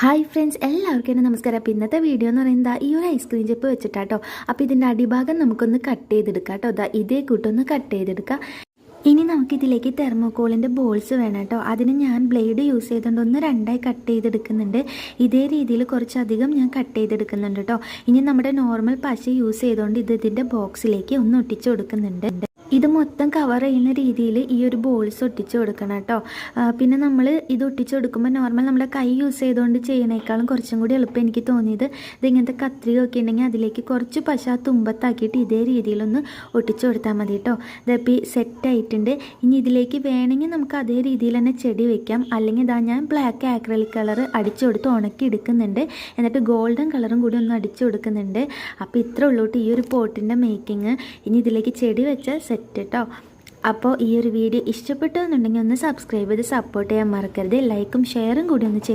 Hi friends എല്ലാവർക്കും തന്നെ നമസ്കാരം. അപ്പോൾ ഇന്നത്തെ വീഡിയോ എന്ന് പറയുന്നത് ഈ ഒരു ഐസ്ക്രീം ചെപ്പ് വെച്ചിട്ടാട്ടോ. അപ്പോൾ ഇതിന്റെ അടിഭാഗം നമുക്കൊന്ന് കട്ട് ചെയ്തെടുക്കാം കേട്ടോ. അതാ ഇതേ കൂട്ടൊന്ന് കട്ട് ചെയ്തെടുക്കാം. ഇനി നമുക്കിതിലേക്ക് തെർമോക്കോളിന്റെ ബോൾസ് വേണം കേട്ടോ. അതിന് ഞാൻ ബ്ലേഡ് യൂസ് ചെയ്തുകൊണ്ട് ഒന്ന് രണ്ടായി കട്ട് ചെയ്തെടുക്കുന്നുണ്ട്. ഇതേ രീതിയിൽ കുറച്ചധികം ഞാൻ കട്ട് ചെയ്തെടുക്കുന്നുണ്ട് കേട്ടോ. ഇനി നമ്മുടെ നോർമൽ പശ യൂസ് ചെയ്തുകൊണ്ട് ഇത് ഇതിന്റെ ബോക്സിലേക്ക് ഒന്ന് ഒട്ടിച്ചു കൊടുക്കുന്നുണ്ട്. ഇത് മൊത്തം കവർ ചെയ്യുന്ന രീതിയിൽ ഈ ഒരു ബോൾസ് ഒട്ടിച്ച് കൊടുക്കണം കേട്ടോ. പിന്നെ നമ്മൾ ഇത് ഒട്ടിച്ച് കൊടുക്കുമ്പോൾ നോർമൽ നമ്മുടെ കൈ യൂസ് ചെയ്തുകൊണ്ട് ചെയ്യണേക്കാളും കുറച്ചും കൂടി എളുപ്പം എനിക്ക് തോന്നിയത് ഇതിങ്ങനത്തെ കത്രിക ഒക്കെ ഉണ്ടെങ്കിൽ അതിലേക്ക് കുറച്ച് പശ തുമ്പത്താക്കിയിട്ട് ഇതേ രീതിയിലൊന്ന് ഒട്ടിച്ച് കൊടുത്താൽ മതി കേട്ടോ. ഇതിപ്പോൾ സെറ്റ് ആയിട്ടുണ്ട്. ഇനി ഇതിലേക്ക് വേണമെങ്കിൽ നമുക്ക് അതേ രീതിയിൽ തന്നെ ചെടി വെക്കാം. അല്ലെങ്കിൽ ഇതാ ഞാൻ ബ്ലാക്ക് ആക്രലിക് കളർ അടിച്ചു കൊടുത്ത് ഉണക്കി എടുക്കുന്നുണ്ട്. എന്നിട്ട് ഗോൾഡൻ കളറും കൂടി ഒന്ന് അടിച്ചു കൊടുക്കുന്നുണ്ട്. അപ്പോൾ ഇത്ര ഉള്ളൂട്ട് ഈ ഒരു പോട്ടിന്റെ മേക്കിങ് ഇനി ഇതിലേക്ക് ചെടി വെച്ച സെറ്റ് കേട്ടോ. അപ്പോൾ ഈ ഒരു വീഡിയോ ഇഷ്ടപ്പെട്ടു എന്നുണ്ടെങ്കിൽ ഒന്ന് സബ്സ്ക്രൈബ് ചെയ്ത് സപ്പോർട്ട് ചെയ്യാൻ മറക്കരുത്. ലൈക്കും ഷെയറും കൂടി ഒന്ന് ചെയ്ത്